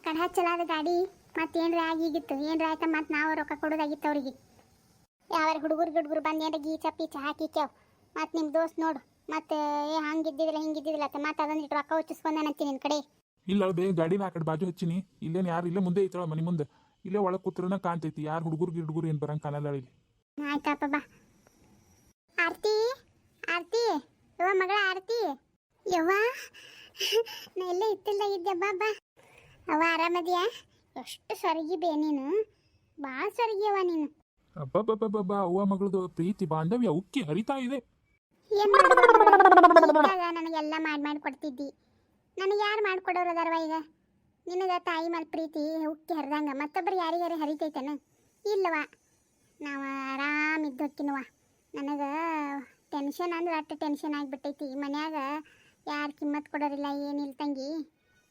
ಕಡೆ ಹಚ್ಚಲಾದ ಗಾಡಿ ಮತ್ತೆ ಮತ್ತೇನ್ರ ಆಗಿಗಿತ್ತು ಏನ್ರ ಆಯ್ತ ಮತ್ತೆ ನಾವು ರೊಕ್ಕ ಕೊಡೋದಾಗಿತ್ತು ಅವ್ರಿಗೆ. ಯಾವ ಹುಡುಗರು ಗಿಡ್ಗುರು ಬಂದು ಏನ್ರ ಗೀಚ ಪೀಚ ಹಾಕಿಕ್ಯಾವ ಮತ್ತೆ ನಿಮ್ಮ ದೋಸ್ತ್ ನೋಡು. ಮತ್ತೆ ಏ ಹಂಗಿದ್ದಿದ್ದಿಲ್ಲ ಹಿಂಗಿದ್ದಿದ್ದಿಲ್ಲ ಅಂತ ಮತ್ತೆ ಅದನ್ನ ಇಟ್ಟು ರೊಕ್ಕ ಹುಚ್ಚಿಸ್ಕೊಂಡಾನಂತಿ ನಿನ್ನ ಕಡೆ. ಇಲ್ಲ ಬೇ ಗಾಡಿನ ಆ ಕಡೆ ಬಾಜು ಹಚ್ಚಿನಿ. ಇಲ್ಲೇನು ಯಾರು ಇಲ್ಲೇ ಮುಂದೆ ಐತಳ ಮನೆ ಮುಂದೆ. ಇಲ್ಲೇ ಒಳಗೆ ಕೂತ್ರನ ಕಾಣ್ತೈತಿ. ಯಾರು ಹುಡುಗರು ಗಿಡುಗರು ಏನು ಬರಂಗ ಕಾಣಲ್ಲ ಇಲ್ಲಿ. ಆಯ್ತಪ್ಪ ಬಾ. ಆರ್ತಿ ಆರ್ತಿ. ಯವ್ವ ಮಗಳ ಆರ್ತಿ. ಯವ್ವ ನಾ ಇಲ್ಲೇ ಇದ್ದೆ ಬಾ ಬಾ. ಅವ್ವ ಆರಾಮದಿಯಾ? ಎಷ್ಟು ಸೊರಗಿ ಬೇ ನೀನು? ಭಾಳ ಸರಿಗಿವ ನೀನು. ಅಬ್ಬಬ್ಬಬ್ಬಬ್ಬ ಅವ್ವ ಮಗಳದು ಪ್ರೀತಿ ಬಾಂಧವ್ಯ ಉಕ್ಕಿ ಹರಿತಾ ಇದೆ. ಏನ್ ಮಾಡೋದು ನನಗೆಲ್ಲ ಮಾಡಿ ಮಾಡಿ ಕೊಡ್ತಿದ್ದಿ. ನನಗೆ ಯಾರು ಮಾಡ್ಕೊಡೋರು ಅದಾರವ ಈಗ? ನಿನಗ ತಾಯಿ ಮೇಲೆ ಪ್ರೀತಿ ಉಕ್ಕಿ ಹರಿದಂಗ ಮತ್ತೊಬ್ಬರು ಯಾರಿಗಾರು ಹರಿತೈತನ? ಇಲ್ಲವ ನಾವು ಆರಾಮ ಇದ್ದಕ್ಕಿನವ ಹೊಕ್ಕಿನವ ನನಗೆ ಟೆನ್ಷನ್ ಅಂದ್ರೆ ಅಷ್ಟು ಟೆನ್ಷನ್ ಆಗಿಬಿಟ್ಟೈತಿ. ಮನ್ಯಾಗ ಯಾರು ಕಿಮ್ಮತ್ ಕೊಡೋರಿಲ್ಲ ಏನಿಲ್ಲ ತಂಗಿ.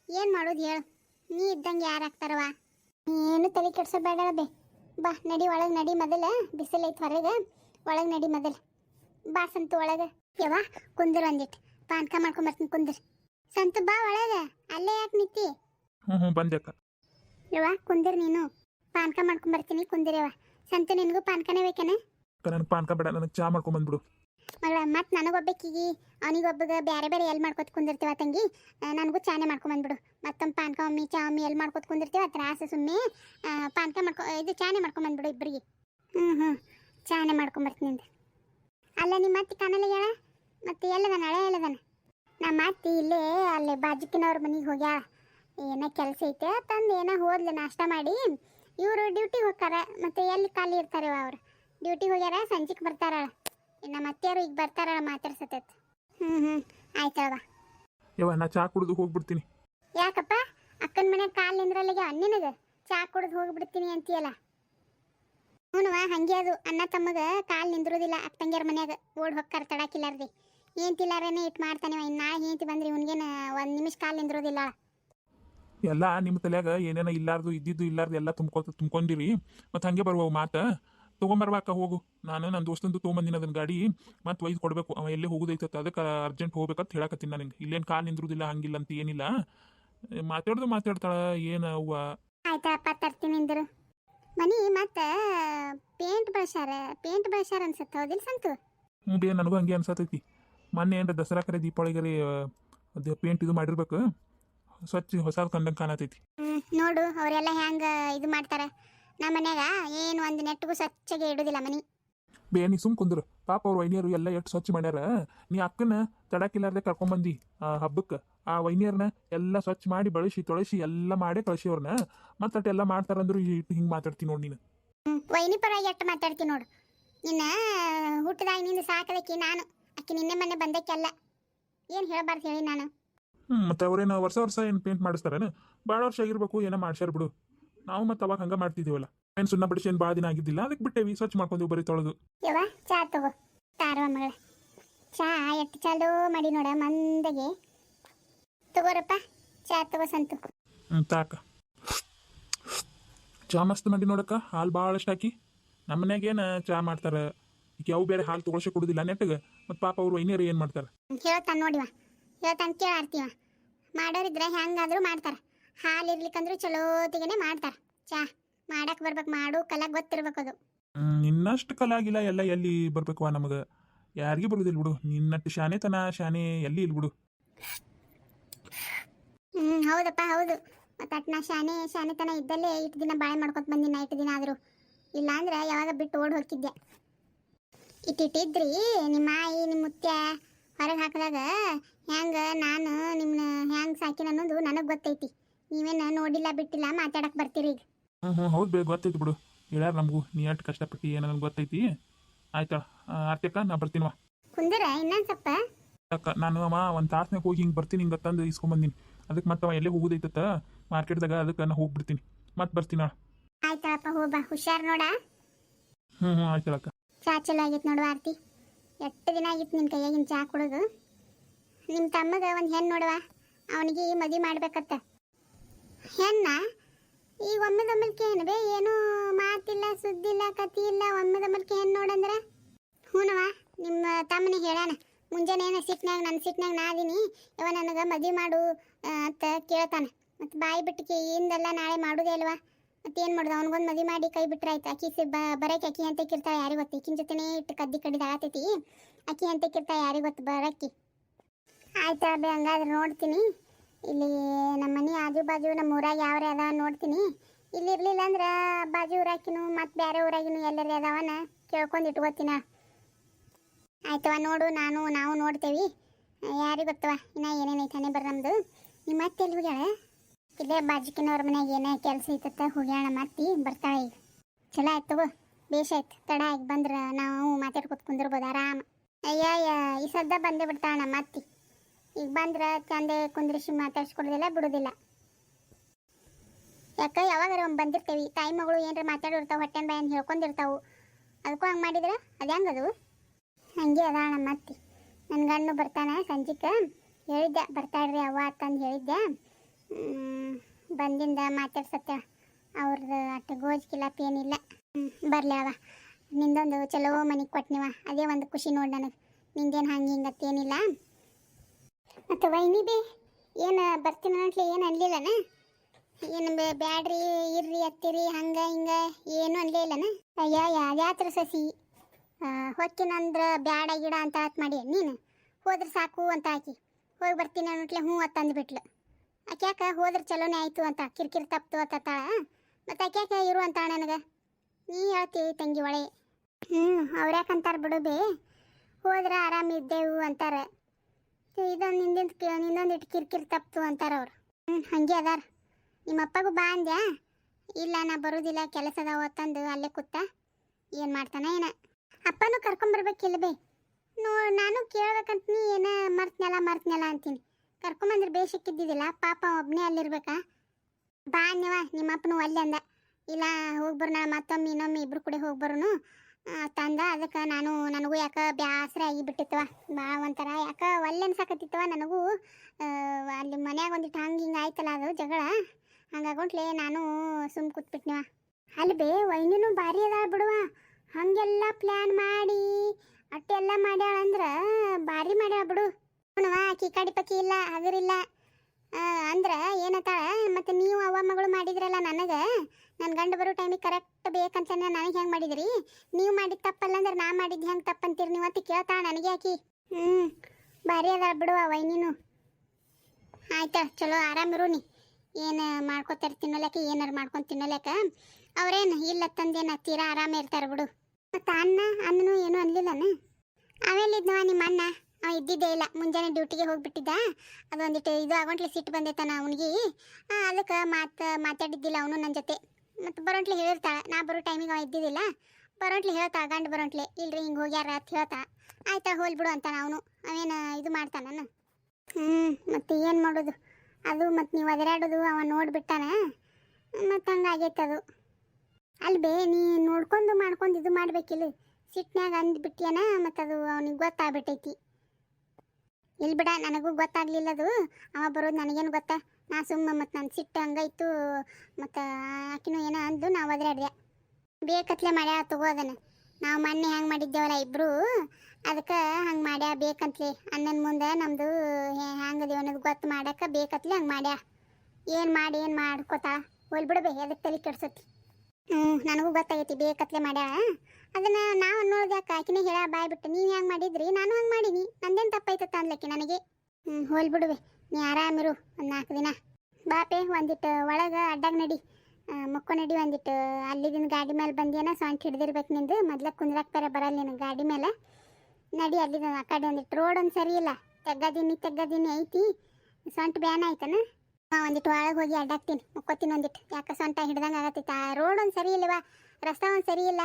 ಏನು ಮಾಡೋದು ಹೇಳು. ನೀ ಇದ್ದಂಗೆ ಯಾರು ಆಗ್ತಾರವ ಏನು ತಲೆ ಕೆಡ್ಸೋಬೇಡ ಬೇ. ಬಾ ನಡಿ ಒಳಗೆ ನಡಿ ಮೊದಲ. ಬಿಸಿಲೈತೆ ಹೊರಗೆ. ಒಳಗೆ ನಡಿ ಮೊದಲ. ಬಾ ಸಂತು ಒಳಗೆ. ಯವ್ವ ಕುಂದ್ರ ಒಂದಿಟ್ಟು ಪಾನ್ಕ ಮಾಡ್ಕೊಂಬರ್ತೀನಿ ಕುಂದ್ರ. ಸಂತು ಬಾ ಒಳಗೆ. ಅಲ್ಲೇ ಯಾಕೆ ನಿಂತಿ ಹ್ಞೂ ಹ್ಞೂ ಬಂದೆಕ್ಕ ಯವ್ವ ಕುಂದ್ರ ನೀನು. ಪಾನ್ಕ ಮಾಡ್ಕೊಂಬರ್ತೀನಿ ಕುಂದಿರವ ಸಂತು ನಿನಗೂ ಪಾನ್ಕನೇ ಬೇಕೇನೆ? ನನಗೆ ಪಾನ್ಕ ಬೇಡ ನನಗೆ ಚಾ ಮಾಡ್ಕೊಂಬಂದ್ಬಿಡು ಮಗಳ, ಮತ್ತೆ ನನಗೊಬ್ಬಕ್ಕಿಗಿ ಅವನಿಗೊಬ್ಬಗ ಬೇರೆ ಬೇರೆ ಎಲ್ಲಿ ಮಾಡ್ಕೊತ ಕುಂದಿರ್ತೀವ ತಂಗಿ? ನನಗೂ ಚಾನೆ ಮಾಡ್ಕೊಂಬಂದ್ಬಿಡು ಮತ್ತೊಮ್ಮೆ ಪಾನ್ಕ ಒಮ್ಮಿ, ಚಾ ಒಮ್ಮಿ ಎಲ್ಲಿ ಮಾಡ್ಕೊತ ಕುಂದಿರ್ತೀವ? ತ್ರಾಸ ಸುಮ್ಮನೆ ಪಾನ್ಕ ಮಾಡ್ಕೊ, ಇದು ಚಾನೆ ಮಾಡ್ಕೊಂಬಂದ್ಬಿಡು ಇಬ್ಬರಿಗೆ ಹ್ಞೂ ಹ್ಞೂ ಚಾನೆ ಮಾಡ್ಕೊಂಬರ್ತೀನಿ ಅಂದೆ. ಅಲ್ಲ ನಿಮ್ಮ ಕಾಣಲ್ಲ ಹೇಳ ಮತ್ತೆ ಎಲ್ಲದಾನ ಹಳೆ ಎಲ್ಲದಾನ ನಮ್ಮ ಅತ್ತಿ ಇಲ್ಲೇ ಅಲ್ಲಿ ಬಾಜುಕಿನವ್ರ ಮನೆಗೆ ಹೋಗ್ಯಾ ಏನೋ ಕೆಲಸ ಐತೆ, ತಂದು ಏನೋ ಹೋದ್ಲು ನಾಷ್ಟ ಮಾಡಿ. ಇವರು ಡ್ಯೂಟಿಗೆ ಹೋಗ್ತಾರ, ಮತ್ತೆ ಎಲ್ಲಿ ಖಾಲಿ ಇರ್ತಾರೆ ಅವ್ರು? ಡ್ಯೂಟಿಗೆ ಹೋಗ್ಯಾರ ಸಂಜೆಗೆ ಬರ್ತಾರ ನಮ್ಮ ಅತ್ತೆಯವರು ಈಗ ಬರ್ತಾರ ಮಾತಾಡ್ಸತ್ತೆ ಹ್ಞೂ ಹ್ಞೂ ಆಯ್ತವ ಯವ್ವ ನಾ ಚಾ ಕುಡಿದು ಹೋಗ್ಬಿಡ್ತೀನಿ. ಯಾಕಪ್ಪ? ಅಕ್ಕನ ಮನೆ ಕಾಲು ನಿಂದ್ರಲ್ಲಿಗೆ ನಿನಗೆ ಚಾ ಕುಡಿದು ಹೋಗ್ಬಿಡ್ತೀನಿ ಅಂತೀಯಲ್ಲ? ಹ್ಞೂನವ ಹಂಗೆ ಅದು. ಅಣ್ಣ ತಮ್ಮಗೆ ಕಾಲು ನಿಂದ್ರೋದಿಲ್ಲ ತಂಗಿಯರ ಮನ್ಯಾಗ ಓಡ್ ಹೊಕ್ಕಾರ ತಡಾಕಿಲ್ಲಾರ್ದಿ ಏನ್ ತಿಲ್ಲಾರನೇ ಇಟ್ಟು ಮಾಡ್ತಾನೆ ಇನ್ನು ನಾಳೆ ಏಂತಿ ಬಂದ್ರಿ ಇವ್ನಿಗೇನು ಒಂದು ನಿಮಿಷ ಕಾಲು ನಿಂದ್ರೋದಿಲ್ಲ. ಎಲ್ಲ ನಿಮ್ಮ ತಲೆಯಾಗ ಏನೇನೋ ಇಲ್ಲಾರ್ದು ಇದ್ದಿದ್ದು ಇಲ್ಲಾರ್ದು ಎಲ್ಲ ತುಂಬ್ಕೊ ತುಂಬ್ಕೊಂಡಿರಿ. ಮತ್ತು ಹಂಗೆ ಬರುವ ಮಾತು. ತೊಗೊಂಬರ್ವಾಕ ಹೋಗು. ನಾನು ನನ್ನ ದೋಸ್ತಂದು ತೊಗೊಂಬಂದಿನ ಅದನ್ನ ಗಾಡಿ. ಮತ್ತೆ ಒಯ್ದು ಕೊಡಬೇಕು. ಅವ ಎಲ್ಲಿ ಹೋಗುದೈತತ್ತ ಅದಕ್ಕೆ ಅರ್ಜೆಂಟ್ ಹೋಗ್ಬೇಕಂತ ಹೇಳಕತ್ತೀನಿ ನನಗೆ ಇಲ್ಲೇನು ಕಾಲು ನಿಂದ್ರುದಿಲ್ಲ ಹಂಗಿಲ್ಲ ಅಂತ ಏನಿಲ್ಲ. ಮಾತಾಡ್ದು ಮಾತಾಡ್ತಾಳ ಏನು ಅವ್ವ? ಆಯ್ತಪ್ಪ ತರ್ತೀನಿ ನಿಂದ್ರು. ಮನಿ ಮತ್ತೆ ಪೇಂಟ್ ಬಳಸ್ಯಾರ. ಪೇಂಟ್ ಬಳಸ್ಯಾರ ಅನ್ಸುತ್ತೆ ಹೌದಿಲ್ಲ ಸಂತು? ಹ್ಞೂ ಬೇ ನನಗೂ ಹಂಗೆ ಅನ್ಸತೈತಿ. ಮೊನ್ನೆ ಏನ್ರ ದಸರಾ ಕರೆ ದೀಪಾವಳಿಗರಿ ಅದು ಪೇಂಟ್ ಇದು ಮಾಡಿರ್ಬೇಕು. ಸ್ವಚ್ಛ ಹೊಸದು ಕಂಡಂಗೆ ಕಾಣತೈತಿ. ನೋಡು ಅವರೆಲ್ಲ ಹೆಂಗ ಇದು ಮಾಡ್ತಾರ. ನಮ್ಮ ಮನ್ಯಾಗ ಏನು ಒಂದು ನೆಟ್ಟಿಗೂ ಸ್ವಚ್ಛಗೆ ಇಡುದಿಲ್ಲ ಮನಿ. ಬೇನಿ ಸುಮ್ ಕುಂದ್ರು. ಪಾಪ ಅವ್ರ ವೈನಿಯರು ಎಲ್ಲ ಎಷ್ಟು ಸ್ವಚ್ಛ ಮಾಡ್ಯಾರ? ನೀ ಅಕ್ಕನ ತಡಕಿಲ್ಲಾರ್ದೆ ಕರ್ಕೊಂಬಂದಿ ಆ ಹಬ್ಬಕ್ಕೆ. ಆ ವೈನಿಯರ್ನ ಎಲ್ಲ ಸ್ವಚ್ಛ ಮಾಡಿ ಬಳಸಿ ತೊಳಸಿ ಎಲ್ಲ ಮಾಡಿ ಕಳಿಸಿ ಅವ್ರನ್ನ ಮತ್ತೆ ಅಟ್ ಎಲ್ಲ ಮಾಡ್ತಾರಂದ್ರು ಹಿಂಗೆ ಮಾತಾಡ್ತೀನಿ ನೋಡಿ ನೀನು. ವೈನಿ ಪರ ಎಷ್ಟು ಮಾತಾಡ್ತೀನಿ ನೋಡು. ನಿನ್ನ ಹುಟ್ಟದಾಗ ನಿಂದು ಸಾಕದಕ್ಕೆ ನಾನು ಅಕ್ಕಿ ನಿನ್ನೆ ಮೊನ್ನೆ ಬಂದಕ್ಕೆಲ್ಲ. ಏನು ಹೇಳಬಾರ್ದು ಹೇಳಿ ನಾನು. ಹ್ಞೂ ಮತ್ತೆ ಅವ್ರೇನು ವರ್ಷ ವರ್ಷ ಏನು ಪೇಂಟ್ ಮಾಡಿಸ್ತಾರೇನು? ಭಾಳ ವರ್ಷ ಆಗಿರ್ಬೇಕು ಏನೋ ಮಾಡ್ಸ್ಯಾರ ಬಿಡು. ನಾವು ಮತ್ತೆ ಅವಾಗ ಹಂಗ ಮಾಡ್ತಿದ್ದೀವಲ್ಲ ಏನು ಸುಣ್ಣ ಬಿಡಿಸಿ ಏನ್ ಭಾಳ ದಿನ ಆಗಿದ್ದಿಲ್ಲ ಅದಕ್ಕೆ ಬಿಟ್ಟೇವಿ. ಸ್ವಚ್ಛ ಮಾಡ್ಕೊಂಡೀವಿ ಬರೀ ತೊಳೆದು. ಯವ್ವ ಚಾ ತಗೋ. ತಾರವ ಮಗಳ. ಚಾ ಎಷ್ಟು ಚಾಲೋ ಮಾಡಿ ನೋಡ ಮಂದಗೆ. ತಗೋರಪ್ಪ ಚಾ ತಗೋ ಸಂತು. ಹ್ಞೂ ತಾಕ. ಚಾ ಮಸ್ತ್ ಮಾಡಿ ನೋಡಕ್ಕ ಹಾಲು ಭಾಳಷ್ಟು ಹಾಕಿ ನಮ್ಮ ಮನ್ಯಾಗ ಏನು ಚಾ ಮಾಡ್ತಾರೆ? ಈಗ ಯಾವ ಬೇರೆ ಹಾಲು ತೊಗೊಳ್ಸಿ ಕೊಡೋದಿಲ್ಲ ನೆಟ್ಟಗೆ ಮತ್ತು ಪಾಪ ಅವ್ರು ವೈನಿಯರು ಏನು ಮಾಡ್ತಾರೆ? ಹೇಳ್ತಾನೆ ನೋಡಿವ ಹೇಳ್ತಾನೆ ಕೇಳಾಡ್ತೀವ ಮಾಡೋರಿದ್ರೆ ಹೆಂಗಾದ್ರೂ ಮಾಡ್ತಾರ. ಹಾಲು ಇರ್ಲಿಕ್ಕಂದ್ರೂ ಚಲೋತಿಗೆನೆ ಮಾಡ್ತಾರ. ಚಾ ಮಾಡಕ್ ಬರ್ಬೇಕು ಮಾಡು ಕಲ ಗೊತ್ತಿರ್ಬೇಕು ಅದು. ನಿನ್ನಷ್ಟು ಕಲಾಗಿಲ್ಲ ಎಲ್ಲ ಎಲ್ಲಿ ಬರ್ಬೇಕು ನಮಗೆ? ಯಾರಿಗೂ ಬರುದಿಲ್ಲ ಬಿಡು ನಿನ್ನಟ್ಟು ಶಾನೆತನ ಶಾನೆ ಎಲ್ಲಿ ಇಲ್ಲ ಬಿಡು. ಹ್ಮ್ ಹೌದಪ್ಪ ಹೌದು. ಮತ್ತೆ ಅಟ್ ನಾ ಶಾನೆ ಶಾನೆತನ ಇದ್ದಲ್ಲೇ ಇಟ್ಟು ದಿನ ಬಾಳೆ ಮಾಡ್ಕೊತ ಬಂದಿನ ಇಟ್ಟು ದಿನ ಆದರೂ. ಇಲ್ಲಾಂದ್ರೆ ಯಾವಾಗ ಬಿಟ್ಟು ಓಡ್ ಹೋಗ್ತಿದ್ದೆ ಇಟ್ಟಿಟ್ಟಿದ್ರಿ ನಿಮ್ಮ ಆಯಿ ನಿಮ್ಮ ಮುತ್ಯ ಹೊರಗೆ ಹಾಕಿದಾಗ ಹೆಂಗ ನಾನು ನಿಮ್ಮನ್ನ ಹೆಂಗ್ ಸಾಕಿನ ಅನ್ನೋದು ನನಗೆ ಗೊತ್ತೈತಿ. ನೀವೇನ ನೋಡಿಲ್ಲ ಬಿಟ್ಟಿಲ್ಲ ಮಾತಾಡಕ್ ಬರ್ತೀರಿ ಈಗ. ಹ್ಞೂ ಹ್ಞೂ ಹೌದು ಬೇಗ ಗೊತ್ತೈತಿ ಬಿಡು. ಹೇಳ್ಯಾರ ನಮಗೂ ನೀ ಎಷ್ಟು ಕಷ್ಟಪಟ್ಟು ಏನೋ ನನಗೆ ಗೊತ್ತೈತಿ? ಆಯ್ತಾ ಆರ್ತಿಕ ನಾ ಬರ್ತೀನವ ಕುಂದರ ಇನ್ನೊಂದ್ ಸ್ವಲ್ಪ? ಅಕ್ಕ ನಾನು ಅಮ್ಮ ಒಂದು ತಾಸ್ನಾಗ ಹೋಗಿ ಹಿಂಗೆ ಬರ್ತೀನಿ ಹಿಂಗೆ ತಂದು ಇಸ್ಕೊಂಬಂದಿನಿ ಅದಕ್ಕೆ ಮತ್ತೆ ಅವ ಎಲ್ಲೇ ಮಾರ್ಕೆಟ್ ಮಾರ್ಕೆಟ್ದಾಗ ಅದಕ್ಕೆ ನಾ ಹೋಗ್ಬಿಡ್ತೀನಿ ಮತ್ತೆ ಬರ್ತೀನಿ ನಾಳೆ ಆಯ್ತಳಪ್ಪ ಹೋಗ ಹುಷಾರ್ ನೋಡ. ಹ್ಞೂ ಹ್ಞೂ ಆಯ್ತಳಕ್ಕ ಚಾ ಚಲೋ ಆಗೈತೆ ನೋಡುವ ಆರ್ತಿ. ಎಷ್ಟು ದಿನ ಆಗಿತ್ತು ನಿನ್ನ ಕೈಯಾಗಿನ ಚಾ ಕುಡೋದು? ನಿಮ್ಮ ತಮ್ಮಗ ಒಂದು ಹೆಣ್ಣು ನೋಡುವ. ಅವನಿಗೆ ಮದುವೆ ಮಾಡ್ಬೇಕತ್ತ ಹೆಣ್ಣ? ಈಗ ಒಮ್ಮೆದೊಮ್ಮೆಲ್ಕೆ ಏನು ಬೇ ಏನೂ ಮಾತಿಲ್ಲ, ಸುದ್ದಿಲ್ಲ ಕತಿ ಇಲ್ಲ ಒಮ್ಮೆದೊಮ್ಮೆಲ್ಕೆ ಹೆಣ್ಣು ನೋಡಂದ್ರೆ. ಹ್ಞೂನವ ನಿಮ್ಮ ತಮ್ಮನಿಗೆ ಹೇಳಾನ. ಮುಂಜಾನೆ ಏನೋ ನನ್ನ ಸಿಟ್ನಾಗ ನಾದೀನಿ ಇವ ನನಗೆ ಮದುವೆ ಮಾಡು ಅಂತ ಕೇಳ್ತಾನೆ. ಮತ್ತು ಬಾಯಿ ಬಿಟ್ಟಿಗೆ ಇಂದೆಲ್ಲ ನಾಳೆ ಮಾಡೋದೇ ಅಲ್ವಾ ಮತ್ತೇನು ಮಾಡೋದು? ಅವ್ನಿಗೊಂದು ಮದುವೆ ಮಾಡಿ ಕೈ ಬಿಟ್ರೆ ಆಯ್ತು. ಅಕ್ಕಿ ಸಿ, ಬ ಬರೋಕೆ ಅಕ್ಕಿ ಅಂತ ಕಿರ್ತಾಳೆ ಯಾರಿಗೆ ಗೊತ್ತು? ಈಕಿನ ಜೊತೆನೇ ಇಟ್ಟು ಕದ್ದಿ ಕಡಿದು ಆಗತೈತಿ ಅಕ್ಕಿ ಅಂತ ಕಿರ್ತಾಳೆ ಯಾರಿಗೆ ಗೊತ್ತು? ಬರಕ್ಕಿ. ಆಯ್ತಾ ಬೇ ಹಂಗಾದ್ರೆ ನೋಡ್ತೀನಿ. ಇಲ್ಲಿ ನಮ್ಮ ಮನೆ ಆಜು ಬಾಜು ನಮ್ಮ ಊರಾಗ ಯಾವರೇ ಅದಾವ ನೋಡ್ತೀನಿ. ಇಲ್ಲಿ ಇರ್ಲಿಲ್ಲ ಅಂದ್ರೆ ಬಾಜು ಊರಾಗಿನು ಮತ್ತು ಬೇರೆ ಊರಾಗಿನು ಎಲ್ಲರಿ ಅದಾವನ ಕೇಳ್ಕೊಂಡು ಇಟ್ಕೋತೀನ. ಆಯ್ತವ ನೋಡು, ನಾನು, ನಾವು ನೋಡ್ತೇವಿ. ಯಾರಿಗೆ ಗೊತ್ತವ ಇನ್ನ ಏನೇನು ಐತಾನೆ ಬರ್ ನಮ್ಮದು ನಿಮ್ಮ ಮತ್ತೆ ಎಲ್ಲಿ ಹೋಗ್ಯಾಳ? ಇಲ್ಲೇ ಬಾಜಿಕಿನವ್ರ ಮನೆಯಾಗ ಏನೇ ಕೆಲಸ ಐತತ್ತ ಹೋಗ್ಯಾಳ ಮತ್ತಿ ಬರ್ತಾಳೆ ಈಗ. ಚಲೋ ಆಯ್ತು ಬೇಷ್ ಆಯ್ತು. ತಡ ಆಗಿ ಬಂದ್ರೆ ನಾವು ಮಾತಾಡ್ಕೊತ ಕುಂದಿರ್ಬೋದು ಆರಾಮ. ಅಯ್ಯ ಈ ಸದ್ದ ಬಂದೇ ಬಿಡ್ತಾಳ ನಮ್ಮ ಅತ್ತಿ. ಈಗ ಬಂದ್ರೆ ಚಂದೆ ಕುಂದ್ರಿಸಿ ಮಾತಾಡ್ಸ್ಕೊಡೋದಿಲ್ಲ ಬಿಡೋದಿಲ್ಲ. ಯಾಕೆ, ಯಾವಾಗಾರ ಒಮ್ಮೆ ಬಂದಿರ್ತೇವಿ. ತಾಯಿ ಮಗಳು ಏನ್ರ ಮಾತಾಡಿರ್ತಾವೆ ಹೊಟ್ಟೆ ಬಾಯಿ ಅಂತ ಹೇಳ್ಕೊಂಡಿರ್ತಾವೆ. ಅದಕ್ಕೂ ಹಂಗೆ ಮಾಡಿದ್ರೆ? ಅದು ಹಂಗೆ ಅದ? ನಮ್ಮ ಅತ್ತಿ ನನ್ನ ಗಂಡು ಬರ್ತಾನೆ ಸಂಜಿಕೆ. ಹೇಳಿದ್ದೆ ಬರ್ತಾಳ್ರಿ ಅವ್ವ ಅಂತಂದು ಹೇಳಿದ್ದೆ ಬಂದಿಂದ ಮಾತಾಡ್ಸತ್ತೆ ಅವ್ರದ್ದು ಅಷ್ಟು ಗೋಜ್ ಕಿಲಾಪಿ ಏನಿಲ್ಲ. ಬರಲಿ ಅವ. ನಿಂದೊಂದು ಚಲೋ ಮನೆಗೆ ಕೊಟ್ನಿವ. ಅದೇ ಒಂದು ಖುಷಿ ನೋಡಿ ನನಗೆ. ನಿಂದೇನು ಹಂಗೆ ಹಿಂಗತ್ತೇನಿಲ್ಲ ಮತ್ತು ವೈನಿ ಏನು ಬರ್ತೀನಿ ಅಂತಲೇ ಏನು ಅನ್ಲಿಲ್ಲನ? ಏನು ಬ್ಯಾಡ್ರಿ, ಇರ್ರಿ, ಹತ್ತಿರಿ, ಹಂಗೆ, ಹಿಂಗೆ, ಏನು ಅನ್ಲೇ ಇಲ್ಲನ? ಅಯ್ಯ ಯಾವ್ಯಾತ್ರ ಸಸಿ? ಹೊಕ್ಕಿನಂದ್ರೆ ಬ್ಯಾಡ, ಗಿಡ ಅಂತ ಆತ್ ಮಾಡಿ. ನೀನು? ಹೋದ್ರೆ ಸಾಕು ಅಂತ ಹಾಕಿ ಹೋಗಿ ಬರ್ತೀನಿ ಅನ್ನೋಟ್ಲೆ ಹ್ಞೂ ಅಂತ ಅಂದ್ಬಿಟ್ಲು. ಆಕ್ಯಾಕ ಹೋದ್ರೆ ಚಲೋನೇ ಆಯಿತು ಅಂತ. ಕಿರಿಕಿರಿ ತಪ್ತು ಅಂತ ತಾಳ ಮತ್ತು ಆಕ್ಯಾಕ ಇರು ಅಂತ ನನಗೆ. ನೀ ಹೇಳ್ತಿ, ತಂಗಿ ಒಳೆ ಹ್ಞೂ ಅವ್ರ್ಯಾಕಂತಾರೆ ಬಿಡು ಬೇ. ಹೋದ್ರೆ ಆರಾಮಿದ್ದೆವು ಅಂತಾರೆ. ಇದೊಂದು ನಿಂದಿಂದ ನಿನ್ನೊಂದು ಇಟ್ಟು ಕಿರಿಕಿರಿ ತಪ್ತು ಅಂತಾರೆ ಅವ್ರು. ಹ್ಞೂ ಹಂಗೆ ಅದಾರ. ನಿಮ್ಮ ಅಪ್ಪಗೂ ಬಾ ಅಂದ್ಯಾ? ಇಲ್ಲ, ನಾ ಬರೋದಿಲ್ಲ, ಕೆಲಸ ಅದಾವ, ತಂದು ಅಲ್ಲೇ ಕೂತ. ಏನು ಮಾಡ್ತಾನೆ ಏನ. ಅಪ್ಪನೂ ಕರ್ಕೊಂಬರ್ಬೇಕಿಲ್ಲ ಬೇ. ನೋ, ನಾನು ಕೇಳ್ಬೇಕಂತ ನೀ ಏನ ಮರ್ತನೆಲ್ಲ ಮರ್ತನೆಲ್ಲ ಅಂತೀನಿ. ಕರ್ಕೊಂಬಂದ್ರೆ ಬೇಷಕ್ಕಿದ್ದಿದ್ದಿಲ್ಲ ಪಾಪ ಒಬ್ಬನೇ ಅಲ್ಲಿರ್ಬೇಕಾ? ಬಾ ಅನ್ಯವ ನಿಮ್ಮ ಅಪ್ಪನು ಅಲ್ಲಿ ಅಂದ. ಇಲ್ಲ, ಹೋಗಿ ಬರೋಣ ಮತ್ತೊಮ್ಮೆ, ಇನ್ನೊಮ್ಮೆ ಇಬ್ರು ಕೂಡ ಹೋಗಿ ಬರೋನು. ತಂದ. ಅದಕ್ಕೆ ನಾನು, ನನಗೂ ಯಾಕೆ ಬ್ಯಾಸರ ಆಗಿಬಿಟ್ಟಿತ್ತವ ಭಾಳ ಒಂಥರ ಯಾಕೆ ಒಲ್ಲೆ ಅನ್ಸಕತ್ತಿತ್ತವ ನನಗೂ. ಅಲ್ಲಿ ಮನ್ಯಾಗ ಒಂದಿಟ್ಟು ಹಂಗೆ ಹಿಂಗೆ ಆಯ್ತಲ್ಲ ಅದು ಜಗಳ. ಹಂಗಾಗೊಂಟ್ಲೆ ನಾನು ಸುಮ್ ಕೂತ್ಬಿಟ್ನಿವ. ಅಲ್ಲಿ ಬೇ ವೈನಿನೂ ಭಾರಿ ಅದ ಬಿಡುವ. ಹಂಗೆಲ್ಲ ಪ್ಲ್ಯಾನ್ ಮಾಡಿ ಅಟ್ಟೆಲ್ಲ ಮಾಡ್ಯಾಳ ಅಂದ್ರೆ ಭಾರಿ ಮಾಡ್ಯಾಳ ಬಿಡು. ಅವನವ ಆಕಿ ಕಡಿ ಪಕ್ಕಿ ಇಲ್ಲ, ಹಗರಿಲ್ಲ. ಅಂದ್ರೆ ಏನತ್ತಾಳ ಮತ್ತು ನೀವು ಅವ್ವ ಮಗಳು ಮಾಡಿದ್ರಲ್ಲ ನನಗೆ. ನನ್ನ ಗಂಡ ಬರೋ ಟೈಮಿಗೆ ಕರೆಕ್ಟ್ ಬೇಕಂತ ನನಗೆ ಹೆಂಗೆ ಮಾಡಿದ್ರಿ? ನೀವು ಮಾಡಿದ ತಪ್ಪಲ್ಲ ಅಂದ್ರೆ ನಾ ಮಾಡಿದ್ದು ಹೆಂಗೆ ತಪ್ಪಂತೀರಿ ನೀವು ಅಂತ ಕೇಳ್ತಾ ನನಗೆ ಹಾಕಿ ಹ್ಞೂ ಭಾರಿ ಅದ ಬಿಡುವ ವೈನಿನು. ಆಯ್ತಾ, ಚಲೋ ಆರಾಮಿರು ನೀ. ಏನು ಮಾಡ್ಕೊತಾರ ತಿನ್ನೋಲಕ್ಕ ಏನಾರು ಮಾಡ್ಕೊಂಡು ತಿನ್ನೋಲಕ್ಕ ಅವ್ರೇನು, ಇಲ್ಲ ತಂದೇನ, ತೀರಾ ಆರಾಮ ಇರ್ತಾರೆ ಬಿಡು. ಮತ್ತು ಅಣ್ಣ, ಅಣ್ಣನು ಏನೂ ಅನ್ಲಿಲ್ಲನ? ಆಮೇಲಿದ್ನವ ನಿಮ್ಮ ಅಣ್ಣ? ಅವ ಇದ್ದಿದ್ದೇ ಇಲ್ಲ, ಮುಂಜಾನೆ ಡ್ಯೂಟಿಗೆ ಹೋಗ್ಬಿಟ್ಟಿದ್ದ. ಅದೊಂದಿಟ್ಟು ಇದು ಆಗೊಂಟ್ಲೆ ಸಿಟ್ಟು ಬಂದೈತನ ಅವನಿಗೆ. ಅದಕ್ಕೆ ಮಾತು, ಮಾತಾಡಿದ್ದಿಲ್ಲ ಅವನು ನನ್ನ ಜೊತೆ. ಮತ್ತು ಬರೋಂಟ್ಲಿ ಹೇಳಿರ್ತಾಳೆ ನಾ ಬರೋ ಟೈಮಿಗೆ ಅವ ಇದ್ದಿದ್ದಿಲ್ಲ. ಬರೋಂಟ್ಲಿ ಹೇಳ್ತಾ ಗಂಡು ಬರೋಂಟ್ಲಿ, ಇಲ್ರಿ ಹಿಂಗೆ ಹೋಗ್ಯಾರ ಅಂತ ಹೇಳ್ತಾ ಆಯ್ತಾ, ಹೋಲ್ ಬಿಡು ಅಂತ ಅವನು ಅವೇನು ಇದು ಮಾಡ್ತಾನ ಹ್ಞೂ ಮತ್ತು ಏನು ಮಾಡೋದು? ಅದು ಮತ್ತು ನೀವು ಅದರಾಡೋದು, ಅವ ನೋಡಿಬಿಟ್ಟಾನ. ಮತ್ತು ಹಂಗಾಗೈತೆ ಅದು. ಅಲ್ಲಿ ನೀ ನೋಡ್ಕೊಂಡು ಮಾಡ್ಕೊಂಡು ಇದು ಮಾಡ್ಬೇಕಿಲ್ಲ ಸಿಟ್ನ್ಯಾಗ ಅಂದ್ಬಿಟ್ಯಾನ, ಮತ್ತು ಅದು ಅವನಿಗೆ ಗೊತ್ತಾಗ್ಬಿಟ್ಟೈತಿ. ಇಲ್ಲಿ ಬಿಡ, ನನಗೂ ಗೊತ್ತಾಗ್ಲಿಲ್ಲ ಅದು ಅವ ಬರೋದು ನನಗೇನು ಗೊತ್ತಾ? ನಾ ಸುಮ್ಮ ಮತ್ತು ನನ್ನ ಸಿಟ್ಟು ಹಂಗಾಯ್ತು ಮತ್ತು ಆಕಿನೂ ಏನೋ ಅಂದು ನಾವು ಅದ್ರಾಡ್ದೆ. ಬೇಕತ್ಲೆ ಮಾಡ್ಯ, ತಗೋ ಅದನ್ನ. ನಾವು ಮೊನ್ನೆ ಹೆಂಗೆ ಮಾಡಿದ್ದೇವಲ್ಲ ಇಬ್ಬರು ಅದಕ್ಕೆ ಹಂಗೆ ಮಾಡ್ಯಾ ಬೇಕಂತಲೇ ಅನ್ನನ ಮುಂದೆ ನಮ್ಮದು ಹೆಂಗದೀವಿ ಅನ್ನೋದು ಗೊತ್ತು ಮಾಡಕ್ಕೆ ಬೇಕತ್ಲೆ ಹಂಗೆ ಮಾಡ್ಯಾ. ಏನು ಮಾಡಿ, ಏನು ಮಾಡ್ಕೋತಾ? ಒಲ್ ಬಿಡು ಅದಕ್ಕೆ ತಲೆ ಕೆಡ್ಸತಿ? ಹ್ಞೂ ನನಗೂ ಗೊತ್ತಾಗೈತಿ ಬೇಕತ್ಲೆ ಮಾಡ್ಯಾಳ ಅದನ್ನ ನಾವು ನೋಡ್ದ್ಯಾಕ ಆಕಿನೇ ಹೇಳ ಬಾಯ್ ಬಿಟ್ಟು? ನೀನು ಹೆಂಗೆ ಮಾಡಿದ್ರಿ? ನಾನು ಹಂಗೆ ಮಾಡೀನಿ. ನಂದೇನು ತಪ್ಪಾಯ್ತತ್ತ ಅನ್ಲಕ್ಕೆ ನನಗೆ? ಹ್ಞೂ ಹೋಲ್ ಬಿಡುವೆ. ನೀ ಆರಾಮಿರು, ಒಂದು ನಾಲ್ಕು ದಿನ. ಬಾಪೆ ಒಂದಿಟ್ಟು ಒಳಗೆ ಅಡ್ಡಾಗ ನಡಿ. ಮಕ್ಕೊ ನಡಿ ಒಂದಿಟ್ಟು ಅಲ್ಲಿದಿನ ಗಾಡಿ ಮೇಲೆ ಬಂದೇನ ಸಂಟ ಹಿಡ್ದಿರ್ಬೇಕು ನಿಂದು. ಮೊದ್ಲ ಕುಂದ್ರಾಕ್ ಬೇರೆ ಬರಲ್ಲ ನಿನ್ನ ಗಾಡಿ ಮೇಲೆ ನಡಿ ಅಲ್ಲಿದ ಆ ಕಡೆ ಒಂದಿಟ್ಟು ರೋಡ್ ಒಂದು ಸರಿ ಇಲ್ಲ. ತೆಗ್ಗದಿನಿ ತೆಗ್ಗದಿನಿ ಐತಿ. ಸೊಂಟ್ ಬ್ಯಾನ್ ಆಯ್ತನ? ಹಾಂ ಒಂದಿಟ್ಟು ಒಳಗೆ ಹೋಗಿ ಅಡ್ಡಾಕ್ತೀನಿ. ಮುಕ್ಕೋತೀನಿ ಒಂದಿಟ್ಟು ಯಾಕೆ ಸೊಂಟ ಹಿಡ್ದಂಗೆ ಆಗತ್ತೈತೆ? ಆ, ರೋಡ್ ಒಂದು ಸರಿ ಇಲ್ಲವಾ ರಸ್ತೆ ಒಂದು ಸರಿ ಇಲ್ಲ?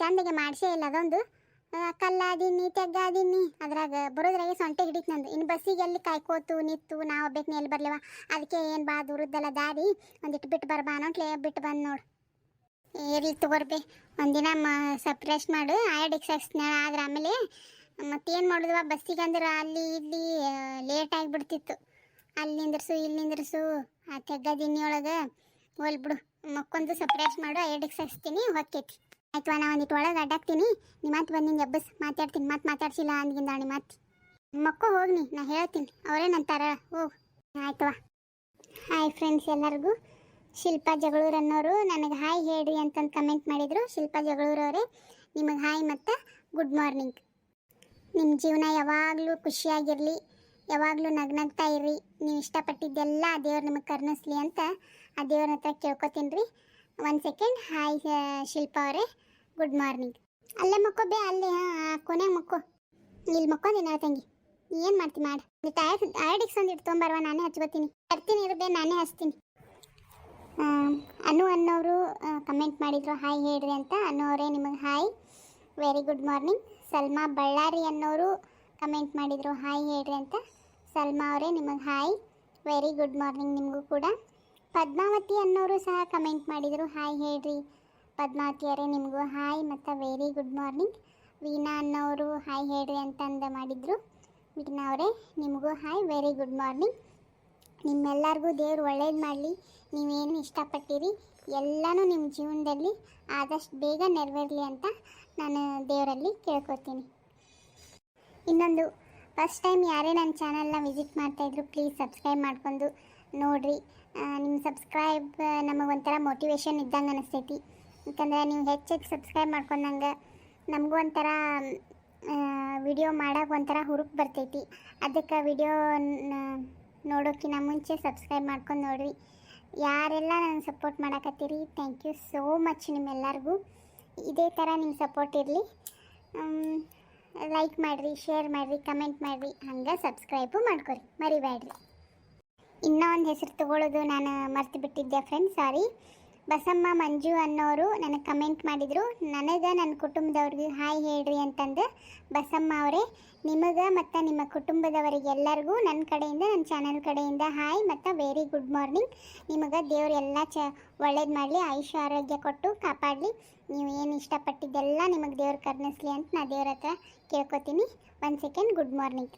ಚಂದಗೆ ಮಾಡಿಸೇ ಇಲ್ಲ ಅದೊಂದು. ಕಲ್ಲಾದೀನಿ ತೆಗ್ಗಾದೀನಿ ಅದ್ರಾಗ ಬರೋದ್ರಾಗೆ ಸೊಂಟೆ ಹಿಡಿತು ನಂದು. ಇನ್ನು ಬಸ್ಸಿಗೆ ಎಲ್ಲಿ ಕಾಯ್ಕೋತು ನಿತ್ತು ನಾವು ಒಬ್ಬಕ್ಕೆ ಎಲ್ಲಿ ಬರ್ಲಿವ? ಅದಕ್ಕೆ ಏನು ಬಾ, ದೂರದ್ದೆಲ್ಲ ದಾರಿ. ಒಂದಿಟ್ಟು ಬಿಟ್ಟು ಬರ್ಬಾ ಅನ್ನೋಟ್ಲೆ ಬಿಟ್ಟು ಬಂದು ನೋಡು. ಇರ್ಲಿ ತಗೋರ್ಬೇ. ಒಂದಿನ ಮ ಸಪ್ರೇಸ್ ಮಾಡು. ಆಯಡ್ ಎಕ್ಸೈಸ್ ಆದ್ರೆ ಆಮೇಲೆ ಮತ್ತೇನು ಮಾಡೋದು ಬಸ್ಸಿಗೆ ಅಂದ್ರೆ ಅಲ್ಲಿ ಇಲ್ಲಿ ಲೇಟ್ ಆಗಿಬಿಡ್ತಿತ್ತು. ಅಲ್ಲಿ ನಿಂದ್ರಸು, ಇಲ್ಲಿ ನಿಂದ್ರಸು. ಆ ತೆಗ್ಗದಿನ್ನಿ ಒಳಗೆ ಹೋಲ್ಬಿಡು ಮಕ್ಕೊಂದು ಸಪ್ರೇಟ್ ಮಾಡು. ಐಡ್ ಎಕ್ಸೈಸ್ತೀನಿ ಹೊಕ್ಕೈತಿ ಆಯ್ತು ನಾ ಒಂದಿಟ್ಟು ಒಳಗೆ ಅಡ್ಡಾಕ್ತೀನಿ. ನಿಮ್ಮ ಮತ್ತೆ ಬಂದಿನ ಎಬ್ಬಸ್, ಮಾತಾಡ್ತೀನಿ. ಮತ್ತೆ ಮಾತಾಡ್ಸಿಲ್ಲ ಅಂದ್ಗಿಂದಾಣಿ ಮತ್ತೆ ಮಕ್ಕೋ ಹೋಗ್ನಿ, ನಾ ಹೇಳ್ತೀನಿ. ಅವ್ರೇನಂತಾರ ಹೋಗು ಆಯ್ತವ ಹಾಯ್ ಫ್ರೆಂಡ್ಸ್ ಎಲ್ಲರಿಗೂ. ಶಿಲ್ಪಾ ಜಗಳೂರು ಅನ್ನೋರು ನನಗೆ ಹಾಯ್ ಹೇಳ್ರಿ ಅಂತಂದು ಕಮೆಂಟ್ ಮಾಡಿದರು. ಶಿಲ್ಪಾ ಜಗಳೂರವರೇ ನಿಮಗೆ ಹಾಯ್ ಮತ್ತು ಗುಡ್ ಮಾರ್ನಿಂಗ್ ನಿಮ್ಮ ಜೀವನ ಯಾವಾಗಲೂ ಖುಷಿಯಾಗಿರಲಿ, ಯಾವಾಗಲೂ ನಗ್ನಗ್ತಾ ಇರ್ರಿ. ನೀವು ಇಷ್ಟಪಟ್ಟಿದ್ದೆಲ್ಲ ಆ ದೇವ್ರು ನಿಮಗೆ ಕರ್ಣಿಸ್ಲಿ ಅಂತ ಆ ದೇವ್ರ ಹತ್ರ ಕೇಳ್ಕೊತೀನಿ ರೀ ಒಂದು ಸೆಕೆಂಡ್ ಹಾಯ್ ಶಿಲ್ಪಾ ಅವರೇ. ಗುಡ್ ಮಾರ್ನಿಂಗ್ ಅಲ್ಲೇ ಮಕ್ಕೋ ಬೇ ಅಲ್ಲೇ, ಹಾಂ ಕೊನೆ ಮಕ್ಕೋ. ಇಲ್ಲಿ ಮಕ್ಕೊಂದಿನ ತಂಗಿ. ಏನು ಮಾಡ್ತಿ ಮಾಡಿ. ಟಯರ್ಡ್ ಟಯರ್ಡಿಕ್ಸ್ ಒಂದು ಇಟ್ಟು ತೊಗೊಂಬರ್ವ ನಾನೇ ಹಚ್ಕೋತೀನಿ. ಬರ್ತೀನಿ ಇರಬೇ, ನಾನೇ ಹಚ್ತೀನಿ. ಅನು ಅನ್ನೋರು ಕಮೆಂಟ್ ಮಾಡಿದ್ರು, ಹಾಯ್ ಹೇಳ್ರಿ ಅಂತ. ಅನು ಅವರೇ ನಿಮಗೆ hi very good morning Salma Ballari ಅನ್ನೋರು ಕಮೆಂಟ್ ಮಾಡಿದ್ರು, ಹಾಯ್ ಹೇಳ್ರಿ ಅಂತ. ಸಲ್ಮಾ ಅವರೇ ನಿಮಗೆ ಹಾಯ್ ವೆರಿ ಗುಡ್ ಮಾರ್ನಿಂಗ್ ನಿಮಗೂ ಕೂಡ. ಪದ್ಮಾವತಿ ಅನ್ನೋರು ಸಹ ಕಮೆಂಟ್ ಮಾಡಿದರು, ಹಾಯ್ ಹೇಳ್ರಿ. ಪದ್ಮಾವತಿ ಅವರೇ ನಿಮಗೂ ಹಾಯ್ ಮತ್ತು ವೆರಿ ಗುಡ್ ಮಾರ್ನಿಂಗ್ ವೀಣಾ ಅನ್ನೋರು ಹಾಯ್ ಹೇಳ್ರಿ ಅಂತಂದು ಮಾಡಿದರು. ವೀಣಾ ಅವರೇ, ನಿಮಗೂ ಹಾಯ್ ವೆರಿ ಗುಡ್ ಮಾರ್ನಿಂಗ್ ನಿಮ್ಮೆಲ್ಲರಿಗೂ ದೇವ್ರು ಒಳ್ಳೇದು ಮಾಡಲಿ, ನೀವೇನು ಇಷ್ಟಪಟ್ಟಿರಿ, ಎಲ್ಲನೂ ನಿಮ್ಮ ಜೀವನದಲ್ಲಿ ಆದಷ್ಟು ಬೇಗ ನೆರವೇರಲಿ ಅಂತ ನಾನು ದೇವರಲ್ಲಿ ಕೇಳ್ಕೊತೀನಿ. ಇನ್ನೊಂದು ಫಸ್ಟ್ ಟೈಮ್ ಯಾರೇ ನನ್ನ ಚಾನಲ್ನ ವಿಸಿಟ್ ಮಾಡ್ತಾಯಿದ್ರು ಪ್ಲೀಸ್ ಸಬ್ಸ್ಕ್ರೈಬ್ ಮಾಡ್ಕೊಂಡು ನೋಡಿರಿ. ನಿಮ್ಮ ಸಬ್ಸ್ಕ್ರೈಬ್ ನಮಗೊಂಥರ ಮೋಟಿವೇಶನ್ ಇದ್ದಂಗೆ ಅನಿಸ್ತೈತಿ. ಯಾಕಂದರೆ ನೀವು ಹೆಚ್ಚೆಚ್ಚು ಸಬ್ಸ್ಕ್ರೈಬ್ ಮಾಡ್ಕೊಂಡಂಗೆ ನಮಗೂ ಒಂಥರ ವಿಡಿಯೋ ಮಾಡೋಕೆ ಒಂಥರ ಹುರುಪು ಬರ್ತೈತಿ. ಅದಕ್ಕೆ ವಿಡಿಯೋ ನೋಡೋಕ್ಕಿಂತ ಮುಂಚೆ ಸಬ್ಸ್ಕ್ರೈಬ್ ಮಾಡ್ಕೊಂಡು ನೋಡ್ರಿ. ಯಾರೆಲ್ಲ ನನ್ನ ಸಪೋರ್ಟ್ ಮಾಡಕತ್ತೀರಿ ಥ್ಯಾಂಕ್ ಯು ಸೋ ಮಚ್ ನಿಮ್ಮೆಲ್ಲರಿಗೂ. ಇದೇ ಥರ ನಿಮ್ಮ ಸಪೋರ್ಟ್ ಇರಲಿ. ಲೈಕ್ ಮಾಡಿರಿ ಶೇರ್ ಮಾಡಿರಿ ಕಮೆಂಟ್ ಮಾಡಿರಿ, ಹಂಗೆ ಸಬ್ಸ್ಕ್ರೈಬು ಮಾಡ್ಕೊರಿ. ಮರಿಬೇಡ್ರಿ ಇನ್ನೂ ಒಂದು ಹೆಸರು ತಗೊಳ್ಳೋದು ನಾನು ಮರ್ತು ಬಿಟ್ಟಿದ್ದೆ ಫ್ರೆಂಡ್ ಸಾರಿ ಬಸಮ್ಮ, ಮಂಜು ಅನ್ನೋರು ನನಗೆ ಕಮೆಂಟ್ ಮಾಡಿದರು. ನನಗೆ ನನ್ನ ಕುಟುಂಬದವ್ರಿಗೆ ಹಾಯ್ ಹೇಳ್ರಿ ಅಂತಂದು ಬಸಮ್ಮ ಅವರೇ, ನಿಮಗೆ ಮತ್ತು ನಿಮ್ಮ ಕುಟುಂಬದವರಿಗೆ ಎಲ್ಲರಿಗೂ ನನ್ನ ಕಡೆಯಿಂದ ನನ್ನ ಚಾನಲ್ ಕಡೆಯಿಂದ ಹಾಯ್ ಮತ್ತು ವೆರಿ ಗುಡ್ ಮಾರ್ನಿಂಗ್ ನಿಮಗೆ ದೇವ್ರು ಎಲ್ಲ ಚ ಒಳ್ಳೇದು ಮಾಡಲಿ ಆಯುಷ್ಯ ಆರೋಗ್ಯ ಕೊಟ್ಟು ಕಾಪಾಡಲಿ. ನೀವು ಏನು ಇಷ್ಟಪಟ್ಟಿದ್ದೆಲ್ಲ ನಿಮಗೆ ದೇವ್ರು ಕರ್ನಿಸ್ಲಿ ಅಂತ ನಾ ದೇವ್ರ ಹತ್ರ ಕೇಳ್ಕೊತೀನಿ. One second good morning